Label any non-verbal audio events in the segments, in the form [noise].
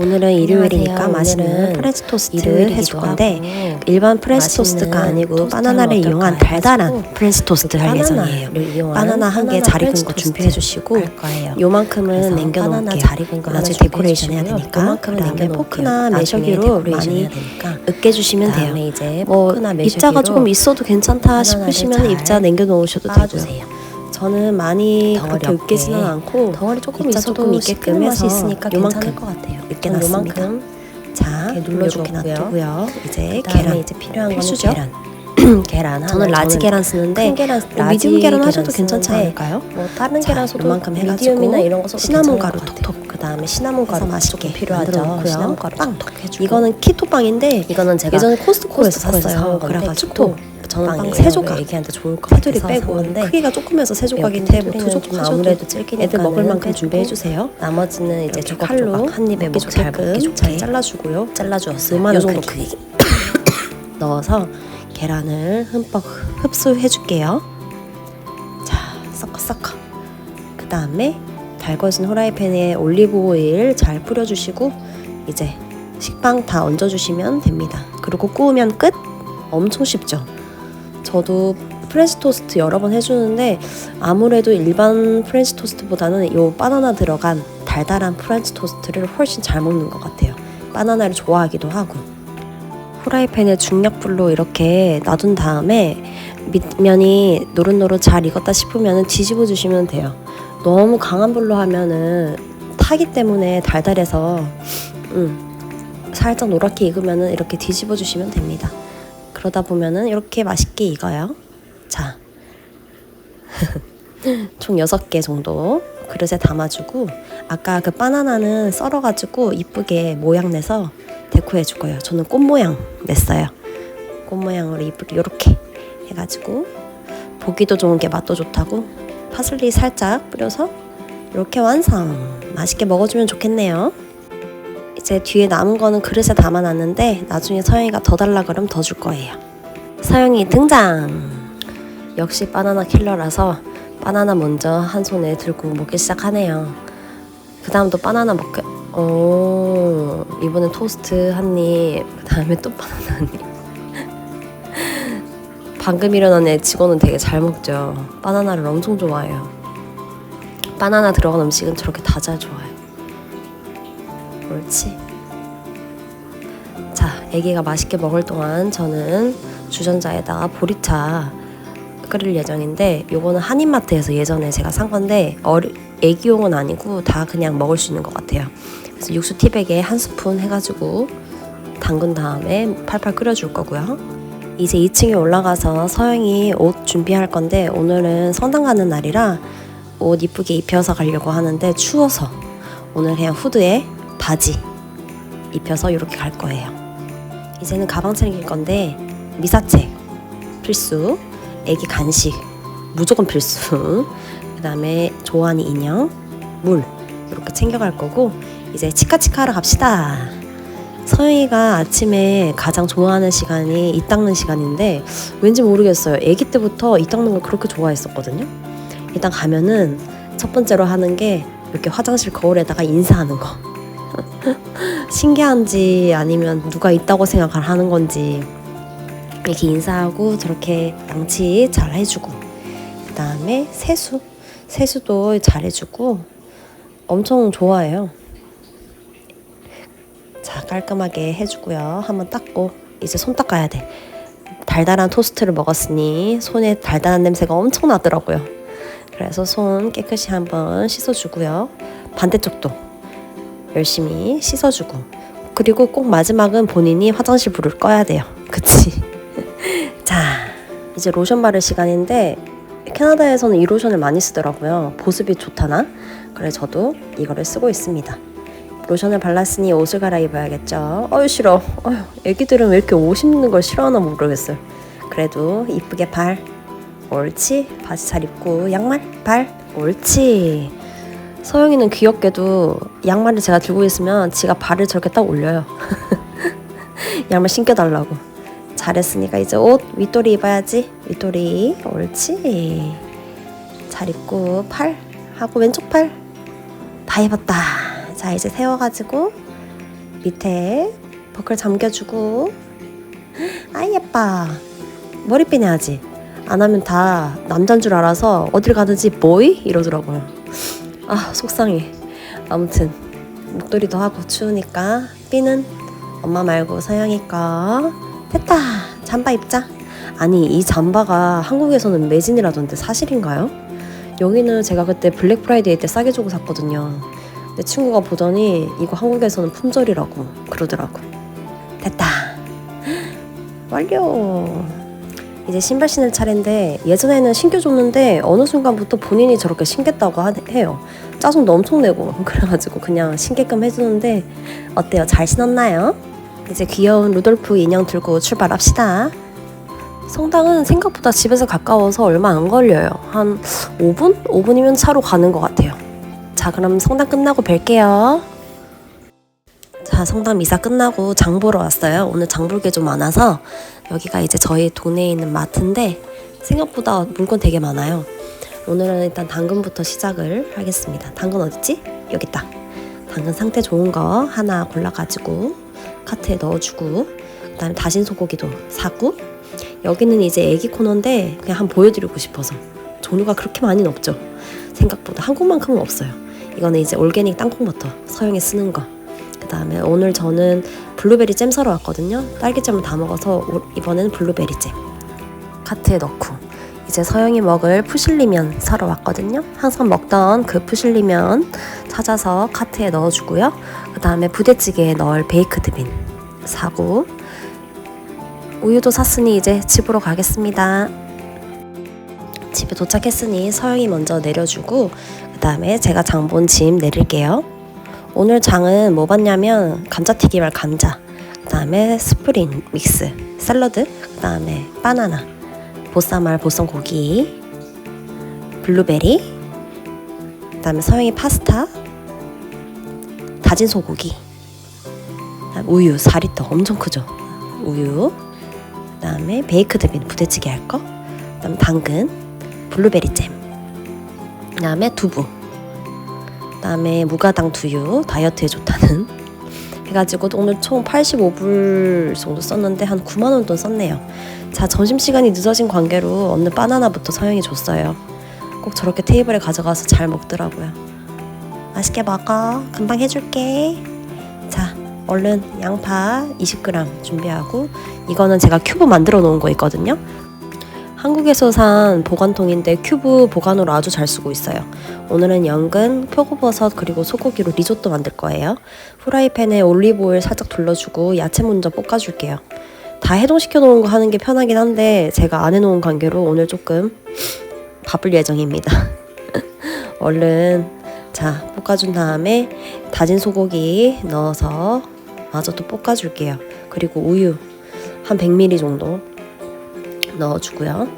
오늘은 일요일이니까. 맛있는 프렌치 토스트 일요일이기도 해줄 건데 일반 프렌치 토스트가 아니고 토스트를 바나나를 이용한 달달한 프렌치 토스트 할 예정이에요. 바나나 한 개 잘 익은 거 준비해 주시고. 요만큼은 남겨 놓을게요. 익은 거 나중에 데코레이션 해야 되니까 그다음에 남겨놓을게요. 포크나 매셔기로 많이 해야 되니까. 으깨 주시면 돼요. 이제 뭐 입자가 조금 있어도 괜찮다 싶으시면 잘 입자 남겨 놓으셔도 되고요. 저는 많이 덩어리 그렇게. 으깨지는 않고 덩어리 조금 있어도 조금 맛이 있으니까 괜찮을 것 같아요. 으깨 전 놨습니다. 자, 눌러주고요. 놔두고요. 이제 그다음에 계란 이제 필요한 필수죠. 거는 계란. [clears throat] 계란 저는. 라지 계란 쓰는데 큰 계란, 뭐 라지 미디움 계란 하셔도 괜찮지 않을까요? 뭐 다른 자, 계란 써도 요만큼 해가지고 미디움이나 이런 거 써도 시나몬 가루. 톡톡. 그 다음에 시나몬 가루 맛있게 필요하죠. 시나몬 가루 빵. 톡톡 해주고 이거는 키토 빵인데 이거는 제가 예전에 코스트코에서 샀어요. 그래가지고 저는 빵. 세 조각 애기한테 좋을 것 같아서 빼고 산 건데 크기가 조금해서 세 조각인데 뭐두 조각 좀 하셔도 아무래도 질기니까는 애들 먹을 만큼 준비해 주세요. 나머지는 이제 이렇게 칼로 한 입에 먹기 먹, 잘 먹기 좋게 잘 잘라주고요. 잘라주었어요. 요 정도. 크기. [coughs] 넣어서 계란을 흠뻑 흡수해 줄게요. 자, 섞어 섞어. 그 다음에 달궈진 후라이팬에 올리브 오일 잘 뿌려주시고 이제 식빵 다 얹어주시면 됩니다. 그리고 구우면 끝. 엄청 쉽죠. 저도 프렌치 토스트 여러 번 해주는데 아무래도 일반 프렌치 토스트보다는 요 바나나 들어간 달달한 프렌치 토스트를 훨씬 잘 먹는 것 같아요. 바나나를 좋아하기도 하고. 후라이팬에 중약불로 이렇게 놔둔 다음에 밑면이 노릇노릇 잘 익었다 싶으면 뒤집어 주시면 돼요. 너무 강한 불로 하면은 타기 때문에 달달해서 음, 살짝 노랗게 익으면은 이렇게 뒤집어 주시면 됩니다. 그러다 보면은 이렇게 맛있게 익어요. 자. [laughs] 총 6개 정도 그릇에 담아주고 아까 그 바나나는 썰어가지고 이쁘게 모양 내서 데코해 줄 거예요. 저는 꽃 모양 냈어요. 꽃 모양으로 이쁘게 이렇게 해가지고 보기도 좋은 게 맛도 좋다고 파슬리 살짝 뿌려서 이렇게 완성. 맛있게 먹어주면 좋겠네요. 이제 뒤에 남은 거는 그릇에 담아놨는데 나중에 서영이가 더 달라 그러면 더줄 거예요. 서영이 등장. 역시 바나나 킬러라서 바나나 먼저 한 손에 들고 먹기 시작하네요. 그 다음도 바나나 먹게. 어 이번엔 토스트 한 입. 그 다음에 또 바나나 한 입. [laughs] 방금 일어난 애 직원은 되게 잘 먹죠. 바나나를 엄청 좋아해요. 바나나 들어간 음식은 저렇게 다 잘 좋아해요. 옳지. 자, 애기가 맛있게 먹을 동안 저는 주전자에다가 보리차 끓일 예정인데 요거는 한인마트에서 예전에 제가 산 건데 어리, 애기용은 아니고 다 그냥 먹을 수 있는 것 같아요. 그래서 육수 티백에 한 스푼 해가지고 담근 다음에 팔팔 끓여줄 거고요. 이제 2층에 올라가서 서영이 옷 준비할 건데 오늘은 성당 가는 날이라 옷 이쁘게 입혀서 가려고 하는데 추워서 오늘 그냥 후드에 바지 입혀서 이렇게 갈 거예요. 이제는 가방 챙길 건데 미사책 필수, 애기 간식 무조건 필수. [laughs] 그다음에 좋아하는 인형, 물 이렇게 챙겨갈 거고 이제 치카치카 하러 갑시다. 서영이가 아침에 가장 좋아하는 시간이 이 닦는 시간인데 왠지 모르겠어요. 아기 때부터 이 닦는 걸 그렇게 좋아했었거든요. 일단 가면은 첫 번째로 하는 게 이렇게 화장실 거울에다가 인사하는 거. [laughs] 신기한지 아니면 누가 있다고 생각을 하는 건지 이렇게 인사하고 저렇게 양치 잘 해주고 그 다음에 세수 세수도 잘 해주고 엄청 좋아해요. 자 깔끔하게 해주고요. 한번 닦고 이제 손 닦아야 돼. 달달한 토스트를 먹었으니 손에 달달한 냄새가 엄청 나더라고요. 그래서 손 깨끗이 한번 씻어주고요. 반대쪽도 열심히 씻어주고 그리고 꼭 마지막은 본인이 화장실 불을 꺼야 돼요. [laughs] 그치? [laughs] 자 이제 로션 바를 시간인데 캐나다에서는 이 로션을 많이 쓰더라고요. 보습이 좋다나? 그래 저도 이거를 쓰고 있습니다. 로션을 발랐으니 옷을 갈아입어야겠죠. 어휴 싫어. 어휴 애기들은 왜 이렇게 옷 입는 걸 싫어하나 모르겠어요. 그래도 이쁘게 발. 옳지. 바지 잘 입고 양말 발. 옳지. 서영이는 귀엽게도 양말을 제가 들고 있으면 지가 발을 저렇게 딱 올려요. [laughs] 양말 신겨달라고. 잘했으니까 이제 옷 윗도리 입어야지. 윗도리. 옳지. 잘 입고 팔 하고 왼쪽 팔 다 입었다. 자 이제 세워가지고 밑에 버클 잠겨주고 [gasps] 아이 예뻐 머리핀 해야지 안 하면 다 남잔 줄 알아서 어딜 가든지 뭐이 이러더라고요 아 속상해. 아무튼 목도리도 하고 추우니까 삐는 엄마 말고 서영이 거 됐다. 잠바 입자. 아니 이 잠바가 한국에서는 매진이라던데 사실인가요? 여기는 제가 그때 블랙 프라이데이 때 싸게 주고 샀거든요. 내 친구가 보더니 이거 한국에서는 품절이라고 그러더라고. 됐다. [gasps] 완료 이제 신발 신을 차례인데 예전에는 신겨줬는데 어느 순간부터 본인이 저렇게 신겠다고 하- 해요. 짜증도 엄청 내고 [laughs] 그래가지고 그냥 신게끔 해주는데 어때요? 잘 신었나요? 이제 귀여운 루돌프 인형 들고 출발합시다. 성당은 생각보다 집에서 가까워서 얼마 안 걸려요. 한 5분? 5분이면 차로 가는 것 같아요. 자 그럼 성당 끝나고 뵐게요 자 성당 미사 끝나고 장 보러 왔어요. 오늘 장 볼 게 좀 많아서 여기가 이제 저희 동네에 있는 마트인데 생각보다 물건 되게 많아요. 오늘은 일단 당근부터 시작을 하겠습니다. 당근 어딨지? 여기 있다. 당근 상태 좋은 거 하나 골라가지고 카트에 넣어주고 그다음에 다진 소고기도 사고. 여기는 이제 애기 코너인데 그냥 한번 보여드리고 싶어서 종류가 그렇게 많이는 없죠. 생각보다 한국만큼은 없어요. 이거는 이제 올게닉 땅콩버터 서영이 쓰는 거 그다음에 오늘 저는 블루베리 잼 사러 왔거든요 딸기잼을 다 먹어서 오- 이번에는 블루베리 잼 카트에 넣고 이제 서영이 먹을 푸실리면 사러 왔거든요 항상 먹던 그 푸실리면 찾아서 카트에 넣어주고요 그 다음에 부대찌개에 넣을 베이크드 빈 사고 우유도 샀으니 이제 집으로 가겠습니다. 집에 도착했으니 서영이 먼저 내려주고 그 다음에 제가 장본 짐 내릴게요. 오늘 장은 뭐 봤냐면 감자튀김 할 감자, 그 다음에 스프링 믹스, 샐러드, 그 다음에 바나나, 보쌈할 보쌈 고기, 블루베리, 그 다음에 서영이 파스타, 다진 소고기, 우유 4리터 엄청 크죠. 우유, 그 다음에 베이크드 빈 부대찌개 할 거, 그 다음 당근, 블루베리 잼, 그 다음에 두부, 그다음에 무가당 두유 다이어트에 좋다는 해가지고 오늘 총 85불 정도 썼는데 한 9만 원 돈 썼네요. 자 점심 시간이 늦어진 관계로 어느 바나나부터 서영이 줬어요. 꼭 저렇게 테이블에 가져가서 잘 먹더라고요. 맛있게 먹어. 금방 해줄게. 자 얼른 양파 20g 준비하고 이거는 제가 큐브 만들어 놓은 거 있거든요. 한국에서 산 보관통인데 큐브 보관으로 아주 잘 쓰고 있어요. 오늘은 연근, 표고버섯 그리고 소고기로 리조또 만들 거예요. 후라이팬에 올리브오일 살짝 둘러주고 야채 먼저 볶아줄게요. 다 해동시켜 놓은 거 하는 게 편하긴 한데 제가 안 해놓은 관계로 오늘 조금 바쁠 예정입니다. [laughs] 얼른 자 볶아준 다음에 다진 소고기 넣어서 마저 또 볶아줄게요. 그리고 우유 한 100ml 정도 넣어주고요.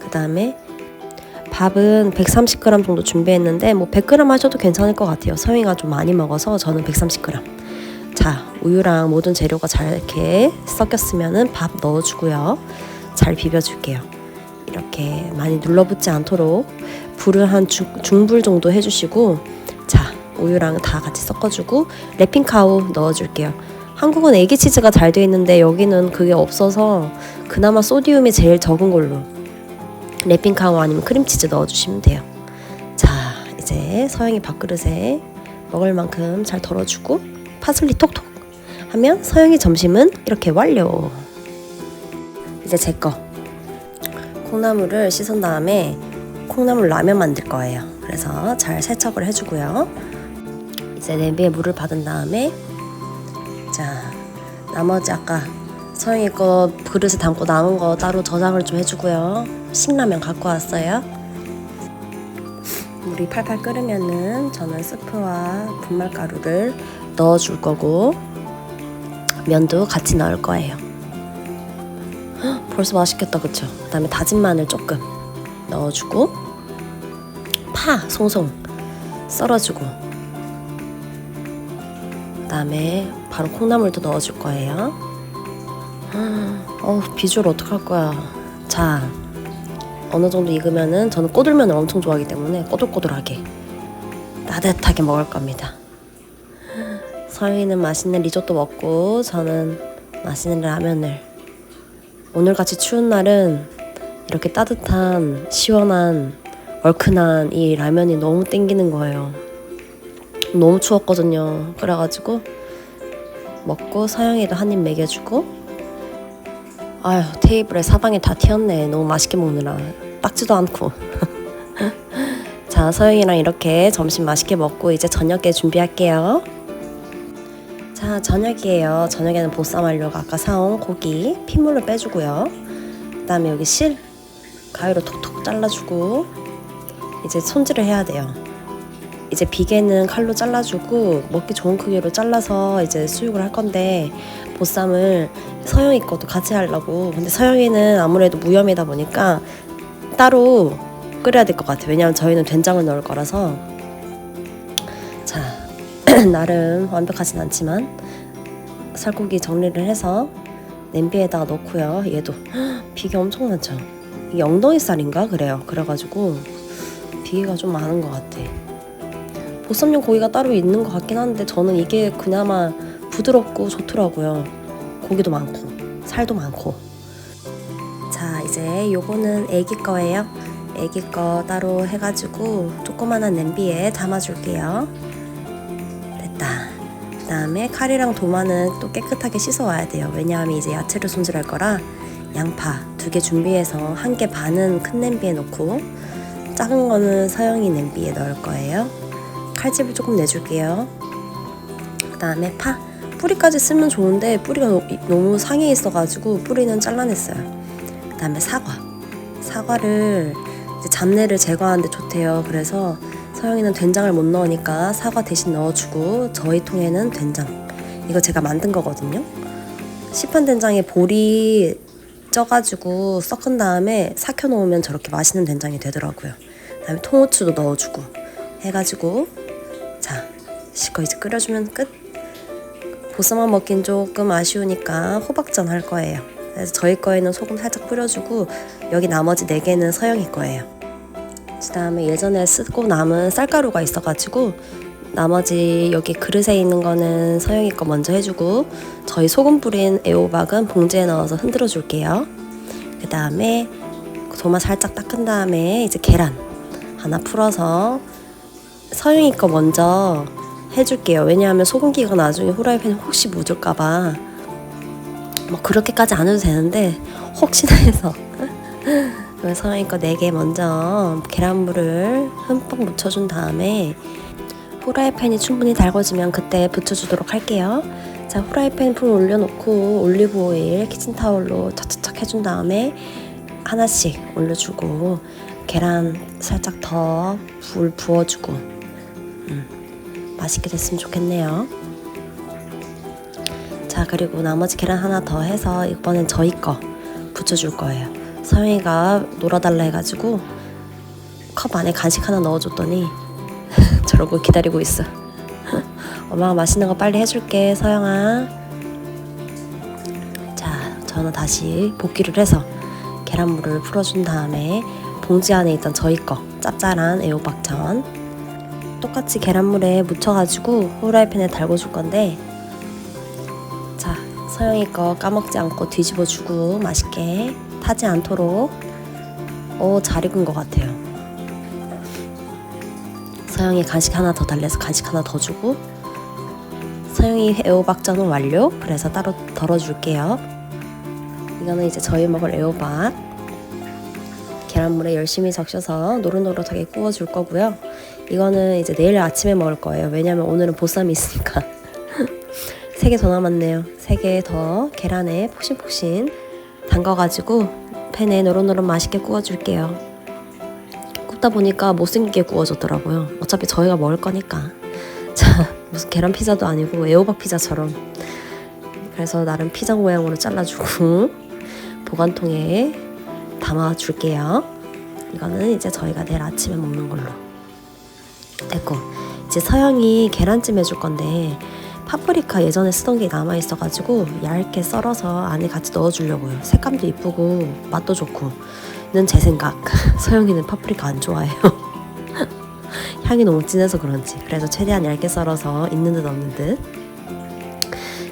그 다음에 밥은 130g 정도 준비했는데 뭐 100g 하셔도 괜찮을 것 같아요. 서영이가 좀 많이 먹어서 저는 130g. 자 우유랑 모든 재료가 잘 이렇게 섞였으면은 밥 넣어주고요. 잘 비벼줄게요. 이렇게 많이 눌러붙지 않도록 불을 한 중, 중불 정도 해주시고 자 우유랑 다 같이 섞어주고 래핑 카우 넣어줄게요. 한국은 애기 치즈가 잘 돼 있는데 여기는 그게 없어서 그나마 소디움이 제일 적은 걸로 래핑 카우 아니면 크림치즈 넣어주시면 돼요. 자 이제 서영이 밥그릇에 먹을 만큼 잘 덜어주고 파슬리 톡톡 하면 서영이 점심은 이렇게 완료. 이제 제 거. 콩나물을 씻은 다음에 콩나물 라면 만들 거예요. 그래서 잘 세척을 해주고요. 이제 냄비에 물을 받은 다음에 자 나머지 아까 서영이 거 그릇에 담고 남은 거 따로 저장을 좀 해주고요. 신라면 갖고 왔어요. 물이 팔팔 끓으면은 저는 스프와 분말가루를 넣어줄 거고 면도 같이 넣을 거예요. 헉, 벌써 맛있겠다 그쵸? 그 다음에 다진 마늘 조금 넣어주고 파 송송 썰어주고 그 다음에 바로 콩나물도 넣어줄 거예요. 어 비주얼 어떡할 거야. 자 어느 정도 익으면은 저는 꼬들면을 엄청 좋아하기 때문에 꼬들꼬들하게 따뜻하게 먹을 겁니다. 서영이는 맛있는 리조또 먹고 저는 맛있는 라면을 오늘같이 추운 날은 이렇게 따뜻한 시원한 얼큰한 이 라면이 너무 땡기는 거예요. 너무 추웠거든요. 그래가지고 먹고 서영이도 한 입 먹여주고 아휴 테이블에 사방에 다 튀었네. 너무 맛있게 먹느라 닦지도 않고. [laughs] 자 서영이랑 이렇게 점심 맛있게 먹고 이제 저녁에 준비할게요. 자 저녁이에요. 저녁에는 보쌈 하려고 아까 사온 고기 핏물을 빼주고요. 그 다음에 여기 실 가위로 톡톡 잘라주고 이제 손질을 해야 돼요. 이제 비계는 칼로 잘라주고 먹기 좋은 크기로 잘라서 이제 수육을 할 건데 보쌈을 서영이 것도 같이 하려고. 근데 서영이는 아무래도 무염이다 보니까 따로 끓여야 될 것 같아요 왜냐면 저희는 된장을 넣을 거라서. 자 [clears throat] 나름 완벽하진 않지만 살코기 정리를 해서 냄비에다가 넣고요. 얘도. [gasps] 비계 엄청 많죠? 이게 엉덩이 살인가? 그래요. 그래가지고 비계가 좀 많은 것 같아 보쌈용 고기가 따로 있는 것 같긴 한데 저는 이게 그나마 부드럽고 좋더라고요. 고기도 많고 살도 많고. 자 이제 요거는 애기 거예요. 애기 거 따로 해가지고 조그만한 냄비에 담아줄게요. 됐다. 그 다음에 칼이랑 도마는 또 깨끗하게 씻어와야 돼요. 왜냐하면 이제 야채를 손질할 거라 양파 두 개 준비해서 한 개 반은 큰 냄비에 넣고 작은 거는 서영이 냄비에 넣을 거예요. 칼집을 조금 내줄게요. 그 다음에 파. 뿌리까지 쓰면 좋은데 뿌리가 너- 너무 상해 있어가지고 뿌리는 잘라냈어요. 그 다음에 사과. 사과를 잡내를 제거하는데 좋대요. 그래서 서영이는 된장을 못 넣으니까 사과 대신 넣어주고 저희 통에는 된장. 이거 제가 만든 거거든요. 시판 된장에 볼이 쪄가지고 섞은 다음에 삭혀놓으면 저렇게 맛있는 된장이 되더라고요. 그다음에 통후추도 넣어주고 해가지고 자 실컷 이제 끓여주면 끝. 보쌈만 먹긴 조금 아쉬우니까 호박전 할 거예요. 그래서 저희 거에는 소금 살짝 뿌려주고 여기 나머지 네 개는 서영이 거예요. 그 다음에 예전에 쓰고 남은 쌀가루가 있어가지고 나머지 여기 그릇에 있는 거는 서영이 거 먼저 해주고 저희 소금 뿌린 애호박은 봉지에 넣어서 흔들어 줄게요. 그 다음에 도마 살짝 닦은 다음에 이제 계란 하나 풀어서 서영이 거 먼저 해줄게요. 왜냐하면 소금기가 나중에 후라이팬에 혹시 묻을까봐 뭐 그렇게까지 안 해도 되는데 혹시나 해서 [laughs] 서영이 거 4개 먼저 계란물을 흠뻑 묻혀준 다음에 후라이팬이 충분히 달궈지면 그때 붙여주도록 할게요. 자 후라이팬 불 올려놓고 올리브 오일 키친타올로 착착착 해준 다음에 하나씩 올려주고 계란 살짝 더 불 부어주고 음, 맛있게 됐으면 좋겠네요. 자 그리고 나머지 계란 하나 더 해서 이번엔 저희 거 붙여줄 거예요. 서영이가 놀아달라 해가지고 컵 안에 간식 하나 넣어줬더니 [laughs] 저러고 기다리고 있어. [laughs] 엄마가 맛있는 거 빨리 해줄게 서영아. 자 저는 다시 볶기를 해서 계란물을 풀어준 다음에 봉지 안에 있던 저희 거 짭짤한 애호박전 똑같이 계란물에 묻혀가지고 후라이팬에 달궈줄 건데 자 서영이 거 까먹지 않고 뒤집어주고 맛있게 타지 않도록 오잘 익은 것 같아요. 서영이 간식 하나 더 달래서 간식 하나 더 주고 서영이 애호박전은 완료. 그래서 따로 덜어줄게요. 이거는 이제 저희 먹을 애호박. 계란물에 열심히 적셔서 노릇노릇하게 구워줄 거고요. 이거는 이제 내일 아침에 먹을 거예요. 왜냐면 오늘은 보쌈이 있으니까. [laughs] 세 개 더 남았네요. 세 개 더 계란에 폭신폭신 담가가지고 팬에 노릇노릇 맛있게 구워줄게요. 굽다 보니까 못생기게 구워졌더라고요. 어차피 저희가 먹을 거니까. [laughs] 자, 무슨 계란 피자도 아니고 애호박 피자처럼. 그래서 나름 피자 모양으로 잘라주고 [laughs] 보관통에 담아줄게요. 이거는 이제 저희가 내일 아침에 먹는 걸로. 됐고 이제 서영이 계란찜 해줄 건데 파프리카 예전에 쓰던 게 남아 있어가지고 얇게 썰어서 안에 같이 넣어주려고요. 색감도 이쁘고 맛도 좋고.는 제 생각. [laughs] 서영이는 파프리카 안 좋아해요. [laughs] 향이 너무 진해서 그런지. 그래서 최대한 얇게 썰어서 있는 듯 없는 듯.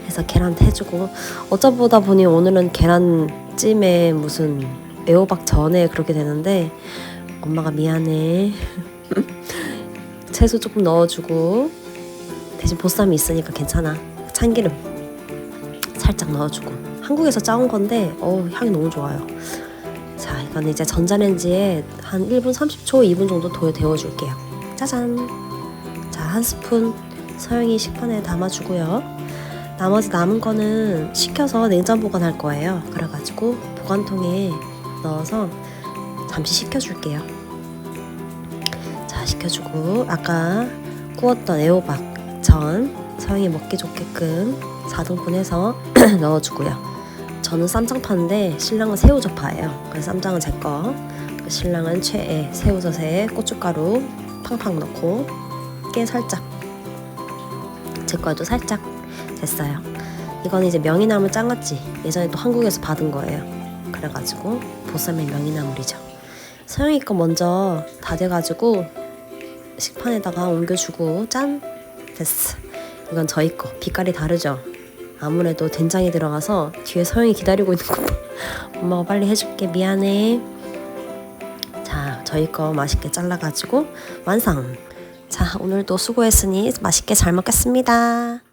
그래서 계란 해주고 어쩌보다 보니 오늘은 계란찜에 무슨 애호박 전에 그렇게 되는데 엄마가 미안해 [laughs] 채소 조금 넣어주고 대신 보쌈이 있으니까 괜찮아. 참기름 살짝 넣어주고. 한국에서 짜온 건데 어 향이 너무 좋아요. 자 이건 이제 전자레인지에 한 1분 30초 2분 정도 더 데워줄게요. 짜잔. 자 한 스푼 서영이 식판에 담아주고요. 나머지 남은 거는 식혀서 냉장 보관할 거예요. 그래가지고 보관통에 넣어서 잠시 식혀줄게요 자 식혀주고 아까 구웠던 애호박 전 서영이 먹기 좋게끔 4등분 해서 [clears throat] 넣어주고요. 저는 쌈장 파는데 신랑은 새우젓파예요. 그래서 쌈장은 제 거 신랑은 최애 새우젓에 고춧가루 팡팡 넣고 깨 살짝 제 거에도 살짝 됐어요. 이건 이제 명이나물 장아찌 예전에 또 한국에서 받은 거예요. 그래가지고 보쌈의 명이나물이죠. 서영이 거 먼저 다 돼가지고 식판에다가 옮겨주고 짠! 됐어. 이건 저희 거. 빛깔이 다르죠? 아무래도 된장이 들어가서 뒤에 서영이 기다리고 있는 거 봐. [laughs] 엄마가 빨리 해줄게. 미안해. 자 저희 거 맛있게 잘라가지고 완성. 자 오늘도 수고했으니 맛있게 잘 먹겠습니다